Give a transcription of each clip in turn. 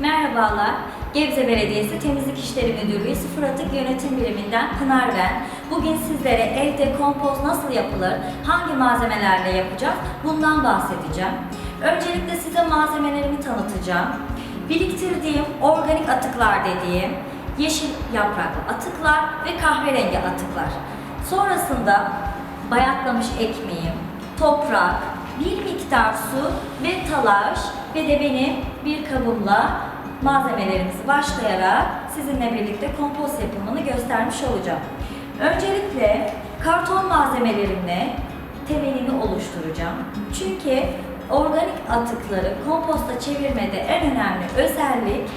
Merhabalar, Gebze Belediyesi Temizlik İşleri Müdürlüğü Sıfır Atık Yönetim Biriminden Pınar ben. Bugün sizlere evde kompost nasıl yapılır, hangi malzemelerle yapacağız bundan bahsedeceğim. Öncelikle size malzemelerimi tanıtacağım. Biriktirdiğim organik atıklar dediğim yeşil yapraklı atıklar ve kahverengi atıklar. Sonrasında bayatlamış ekmeğim, toprak, bir miktar su ve talaş ve de benim bir kabımla malzemelerimizi başlayarak sizinle birlikte kompost yapımını göstermiş olacağım. Öncelikle karton malzemelerimle temelini oluşturacağım. Çünkü organik atıkları komposta çevirmede en önemli özellik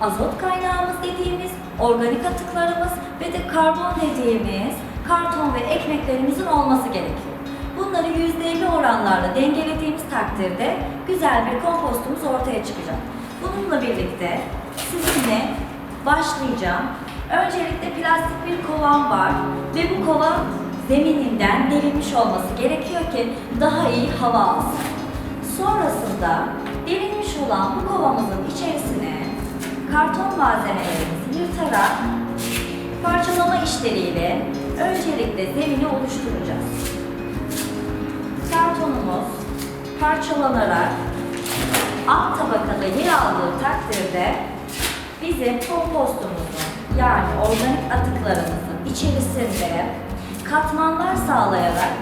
azot kaynağımız dediğimiz organik atıklarımız ve de karbon dediğimiz karton ve ekmeklerimizin olması gerekiyor. Bunları %50 oranlarla dengelediğimiz takdirde güzel bir kompostumuz ortaya çıkacak. Bununla birlikte sizinle başlayacağım. Öncelikle plastik bir kovam var ve bu kova zemininden delinmiş olması gerekiyor ki daha iyi hava alsın. Sonrasında delinmiş olan bu kovamızın içerisine karton malzemelerimizi yırtarak parçalama işleriyle öncelikle zemini oluşturacağız. Kartonumuz parçalanarak alt tabakada yer aldığı takdirde bizim kompostumuzun yani organik atıklarımızın içerisinde katmanlar sağlayarak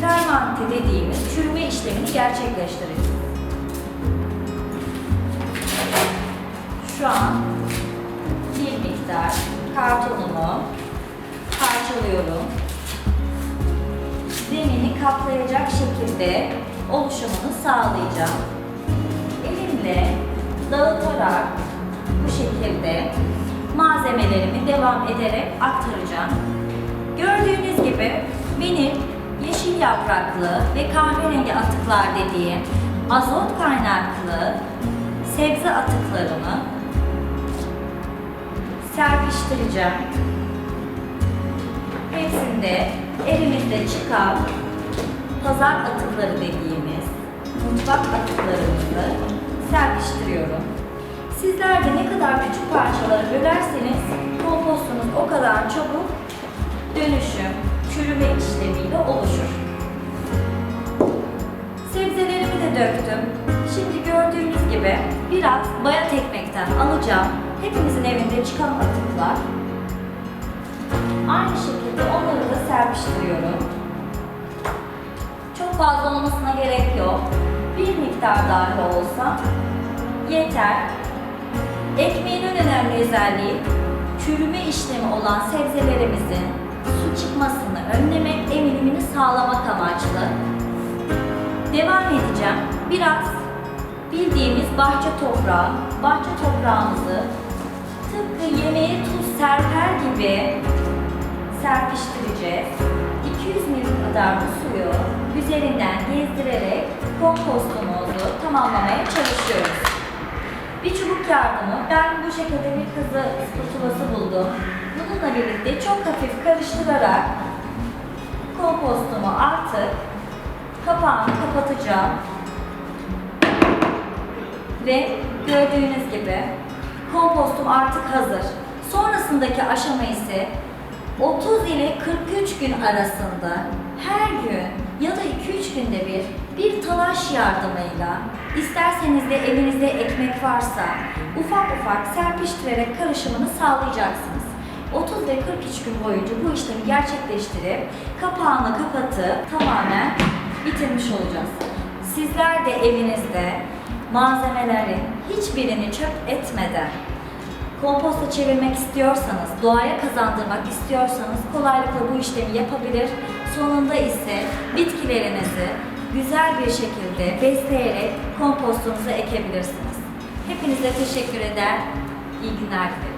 fermante dediğimiz çürüme işlemini gerçekleştireceğiz. Şu an bir miktar kartonumu parçalıyorum. Zemini kaplayacak şekilde oluşumunu sağlayacağım. Elimle dağıtarak bu şekilde malzemelerimi devam ederek aktaracağım. Gördüğünüz gibi benim yeşil yapraklı ve kahverengi atıklar dediğim azot kaynaklı sebze atıklarımı serpiştireceğim. Hepsinde elimizde çıkan pazar atıkları dediğimiz mutfak atıklarımızı serpiştiriyorum. Sizler de ne kadar küçük parçalara bölerseniz kompostunuz o kadar çabuk dönüşüm, çürüme işlemiyle oluşur. Sebzelerimi de döktüm. Şimdi gördüğünüz gibi biraz bayat ekmekten alacağım. Hepimizin evinde çıkan atıklar. Aynı şekilde onları da serpiştiriyorum. Çok fazla olmasına gerek yok. Miktar dahi olsa yeter. Ekmeğin önemli özelliği çürüme işlemi olan sebzelerimizin su çıkmasını önlemek, emilimini sağlamak amaçlı. Devam edeceğim. Biraz bildiğimiz bahçe toprağı, bahçe toprağımızı tıpkı yemeğe tuz serper gibi serpiştireceğiz. 200 ml kadar bu suyu üzerinden gezdirerek kompostumuzu tamamlamaya çalışıyoruz. Bir çubuk yardımı ben bu şekilde bir kızı spatulası buldum. Bununla birlikte çok hafif karıştırarak kompostumu artık kapağını kapatacağım. Ve gördüğünüz gibi kompostum artık hazır. Sonrasındaki aşama ise 30 ile 43 gün arasında her gün ya da 2-3 günde bir bir talaş yardımıyla isterseniz de elinizde ekmek varsa ufak ufak serpiştirerek karışımını sağlayacaksınız. 30 ve 43 gün boyunca bu işlemi gerçekleştirip kapağını kapatıp tamamen bitirmiş olacağız. Sizler de evinizde malzemelerin hiçbirini çöp etmeden komposta çevirmek istiyorsanız, doğaya kazandırmak istiyorsanız kolaylıkla bu işlemi yapabilir. Sonunda ise bitkilerinizi güzel bir şekilde besleyerek kompostunuza ekebilirsiniz. Hepinize teşekkür eder, iyi günler dilerim.